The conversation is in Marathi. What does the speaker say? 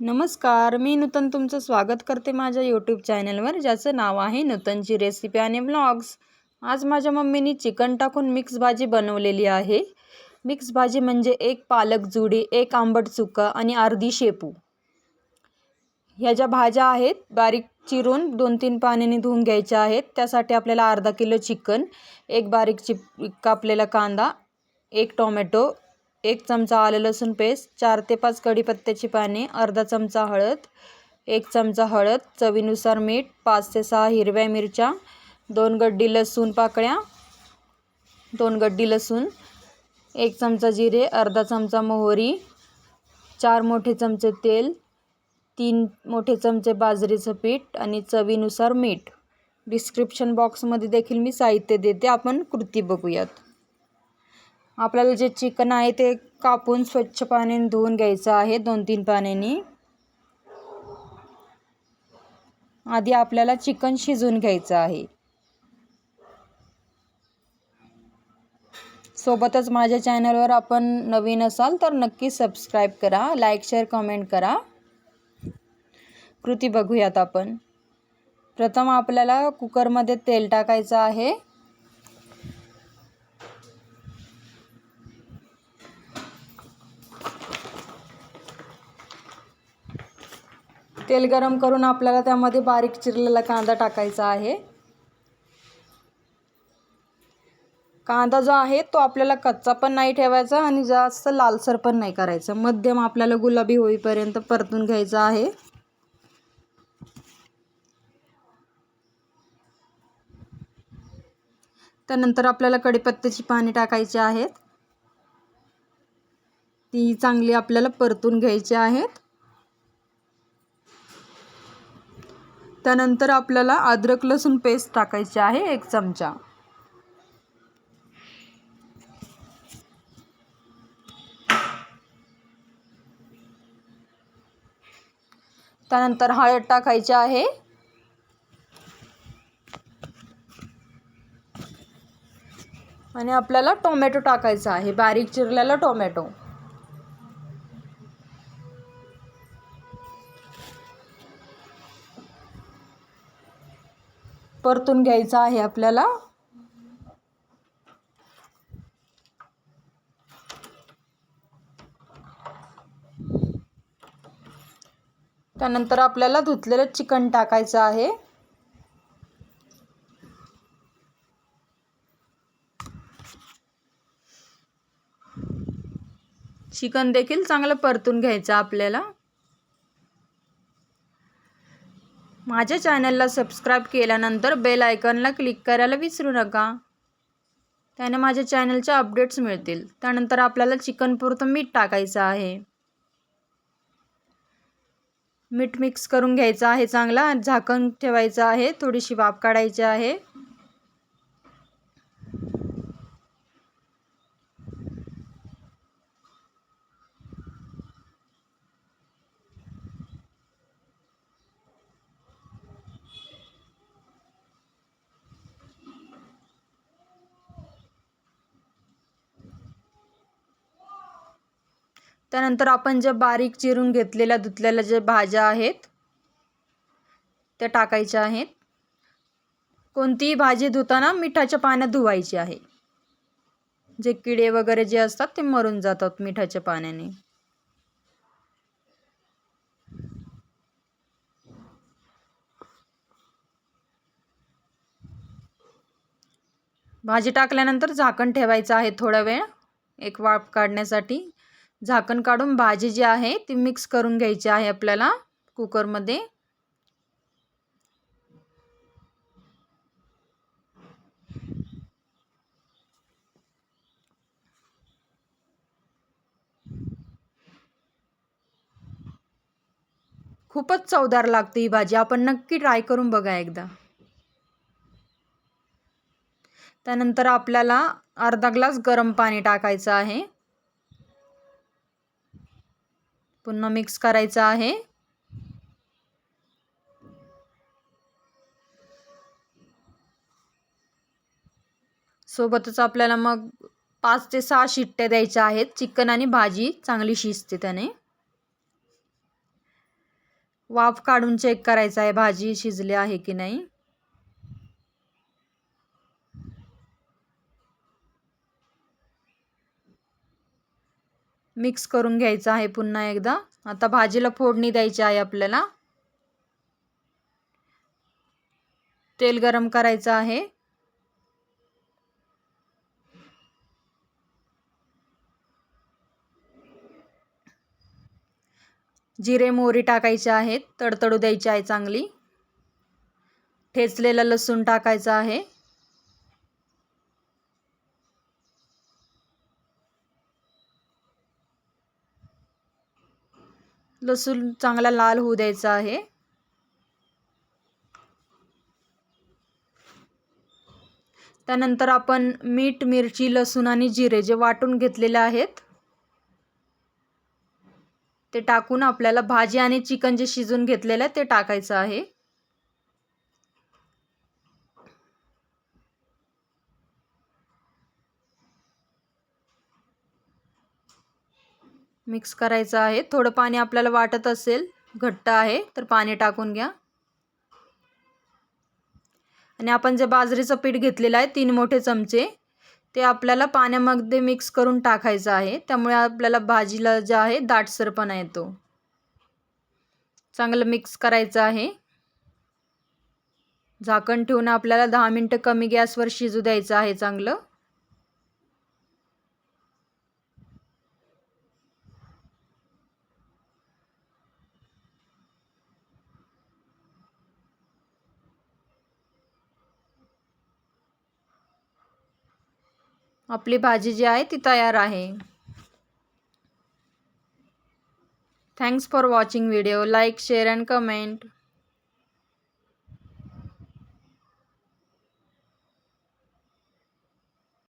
नमस्कार मी नूतन तुमचं स्वागत करते माझ्या यूट्यूब चॅनलवर ज्याचं नाव आहे नूतनची रेसिपी आणि ब्लॉग्स आज माझ्या मम्मीनी चिकन टाकून मिक्स भाजी बनवलेली आहे. मिक्स भाजी म्हणजे एक पालक जुडी एक आंबट चुका आणि अर्धी शेपू. ह्या ज्या भाज्या आहेत बारीक चिरून दोन तीन पाण्याने धुवून घ्यायच्या आहेत. त्यासाठी आपल्याला अर्धा किलो चिकन एक बारीक चिप कापलेला कांदा एक टोमॅटो एक चमचा आलं लसूण पेस्ट चार ते पाच कढीपत्त्याची पाने अर्धा चमचा हळद एक चमचा हळद चवीनुसार मीठ पाच ते सहा हिरव्या मिरच्या दोन गड्डी लसूण पाकळ्या दोन गड्डी लसूण एक चमचा जिरे अर्धा चमचा मोहरी चार मोठे चमचे तेल तीन मोठे चमचे बाजरीचं पीठ आणि चवीनुसार मीठ. डिस्क्रिप्शन बॉक्समध्ये देखील मी साहित्य देते आपण कृती बघूयात. आपल्याला जे चिकन आहे ते कापून स्वच्छ पाण्याने धुवून घ्यायचं आहे दोन तीन पाण्याने. आधी आपल्याला चिकन शिजवून घ्यायचं आहे. सोबतच माझ्या चॅनलवर आपण नवीन असाल तर नक्की सबस्क्राईब करा लाईक शेअर कमेंट करा. कृती बघूयात आपण. प्रथम आपल्याला कुकरमध्ये तेल टाकायचं आहे. तेल गरम करून आपल्याला त्यामध्ये बारीक चिरलेला कांदा टाकायचा आहे. कांदा जो आहे तो आपल्याला कच्चा पण नाही ठेवायचा आणि जास्त लालसर पण नाही करायचा. मध्यम आपल्याला गुलाबी होईपर्यंत परतून घ्यायचा आहे. त्यानंतर आपल्याला कढीपत्त्याची पाने टाकायची आहेत. ती चांगली आपल्याला परतून घ्यायची आहेत. त्यानंतर आपल्याला अद्रक लसूण पेस्ट टाकायची आहे एक चमचा. त्यानंतर हळद टाकायची आहे. आणि आपल्याला टोमॅटो टाकायचा आहे. बारीक चिरलेला टोमॅटो. परतून घ्यायचा आहे आपल्याला. त्यानंतर आपल्याला धुतलेलं चिकन टाकायचं आहे. चिकन देखील चांगलं परतून घ्यायचं आपल्याला. माझ्या चॅनलला सबस्क्राईब केल्यानंतर बेल आयकनला क्लिक करायला विसरू नका. त्याने माझ्या चॅनलच्या अपडेट्स मिळतील. त्यानंतर आपल्याला चिकन पुरतं मीठ टाकायचं आहे. मीठ मिक्स करून घ्यायचं आहे चांगला. झाकण ठेवायचं आहे. थोडीशी वाफ काढायची आहे. त्यानंतर आपण ज्या बारीक चिरून घेतलेल्या धुतलेल्या ज्या भाज्या आहेत त्या टाकायच्या आहेत. कोणतीही भाजी धुताना मिठाच्या पाण्यात धुवायची आहे. जे किडे वगैरे जे असतात ते मरून जातात मिठाच्या पाण्याने. भाजी टाकल्यानंतर झाकण ठेवायचं आहे थोडा वेळ एक वाफ काढण्यासाठी. झाकण काढून भाजी जी आहे ती मिक्स करून घ्यायची आहे आपल्याला कुकरमध्ये खूपच चवदार लागते ही भाजी. आपण नक्की ट्राय करून बघा एकदा. त्यानंतर आपल्याला अर्धा ग्लास गरम पाणी टाकायचं आहे. पुन्हा मिक्स करायचं आहे. सोबतच आपल्याला मग पाच ते सहा शिट्ट्या द्यायच्या आहेत. चिकन आणि भाजी चांगली शिजते त्याने. वाफ काढून चेक करायचा आहे भाजी शिजली आहे की नाही. मिक्स करून घ्यायचं आहे पुन्हा एकदा. आता भाजीला फोडणी द्यायची आहे आपल्याला. तेल गरम करायचं आहे. जिरे मोहरी टाकायचे आहेत. तडतडू द्यायची आहे चांगली. ठेचलेलं लसूण टाकायचं आहे. लसूण चांगला लाल होऊ द्यायचा आहे. त्यानंतर आपण मीठ मिरची लसूण आणि जिरे जे वाटून घेतलेले आहेत ते टाकून आपल्याला भाजी आणि चिकन जे शिजून घेतलेलं आहे ते टाकायचं आहे. मिक्स करायचं आहे. थोडं पाणी आपल्याला वाटत असेल घट्ट आहे तर पाणी टाकून घ्या. आणि आपण जे बाजरीचं पीठ घेतलेलं आहे तीन मोठे चमचे ते आपल्याला पाण्यामध्ये मिक्स करून टाकायचं आहे. त्यामुळे आपल्याला भाजीला जे आहे दाटसरपणा येतो. चांगलं मिक्स करायचं आहे. झाकण ठेवून आपल्याला दहा मिनटं कमी गॅसवर शिजू द्यायचं आहे चांगलं. आपली भाजी जी आहे ती तयार आहे. Thanks for watching video like share and comment